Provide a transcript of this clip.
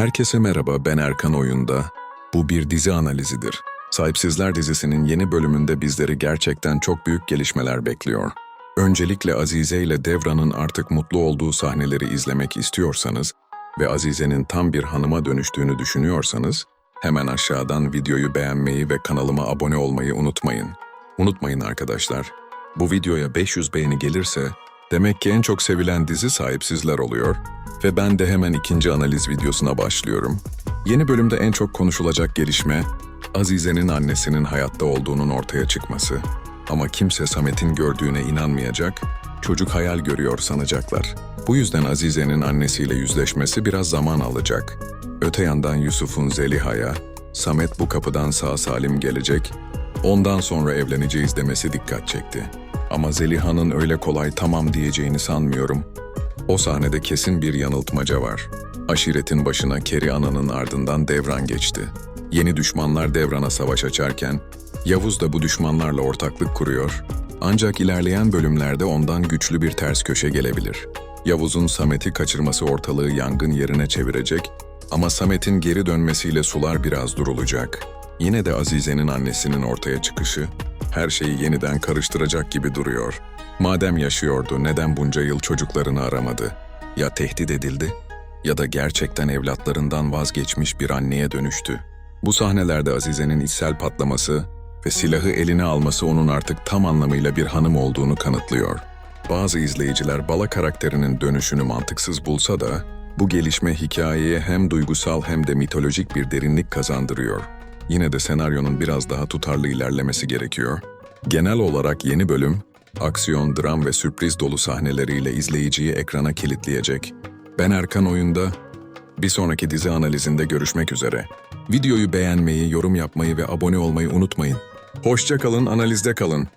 Herkese merhaba, ben Erkan Oyunda. Bu bir dizi analizidir. Sahipsizler dizisinin yeni bölümünde bizleri gerçekten çok büyük gelişmeler bekliyor. Öncelikle Azize ile Devran'ın artık mutlu olduğu sahneleri izlemek istiyorsanız ve Azize'nin tam bir hanıma dönüştüğünü düşünüyorsanız, hemen aşağıdan videoyu beğenmeyi ve kanalıma abone olmayı unutmayın. Unutmayın arkadaşlar, bu videoya 500 beğeni gelirse demek ki en çok sevilen dizi sahipsizler oluyor ve ben de hemen ikinci analiz videosuna başlıyorum. Yeni bölümde en çok konuşulacak gelişme Azize'nin annesinin hayatta olduğunun ortaya çıkması. Ama kimse Samet'in gördüğüne inanmayacak, çocuk hayal görüyor sanacaklar. Bu yüzden Azize'nin annesiyle yüzleşmesi biraz zaman alacak. Öte yandan Yusuf'un Zeliha'ya, Samet bu kapıdan sağ salim gelecek, ondan sonra evleneceğiz demesi dikkat çekti. Ama Zeliha'nın öyle kolay tamam diyeceğini sanmıyorum. O sahnede kesin bir yanıltmaca var. Aşiretin başına Keri Ana'nın ardından Devran geçti. Yeni düşmanlar Devran'a savaş açarken, Yavuz da bu düşmanlarla ortaklık kuruyor. Ancak ilerleyen bölümlerde ondan güçlü bir ters köşe gelebilir. Yavuz'un Samet'i kaçırması ortalığı yangın yerine çevirecek ama Samet'in geri dönmesiyle sular biraz durulacak. Yine de Azize'nin annesinin ortaya çıkışı her şeyi yeniden karıştıracak gibi duruyor. Madem yaşıyordu neden bunca yıl çocuklarını aramadı? Ya tehdit edildi ya da gerçekten evlatlarından vazgeçmiş bir anneye dönüştü. Bu sahnelerde Azize'nin içsel patlaması ve silahı eline alması onun artık tam anlamıyla bir hanım olduğunu kanıtlıyor. Bazı izleyiciler Bala karakterinin dönüşünü mantıksız bulsa da bu gelişme hikayeye hem duygusal hem de mitolojik bir derinlik kazandırıyor. Yine de senaryonun biraz daha tutarlı ilerlemesi gerekiyor. Genel olarak yeni bölüm, aksiyon, dram ve sürpriz dolu sahneleriyle izleyiciyi ekrana kilitleyecek. Ben Erkan Oyunda, bir sonraki dizi analizinde görüşmek üzere. Videoyu beğenmeyi, yorum yapmayı ve abone olmayı unutmayın. Hoşça kalın, analizde kalın.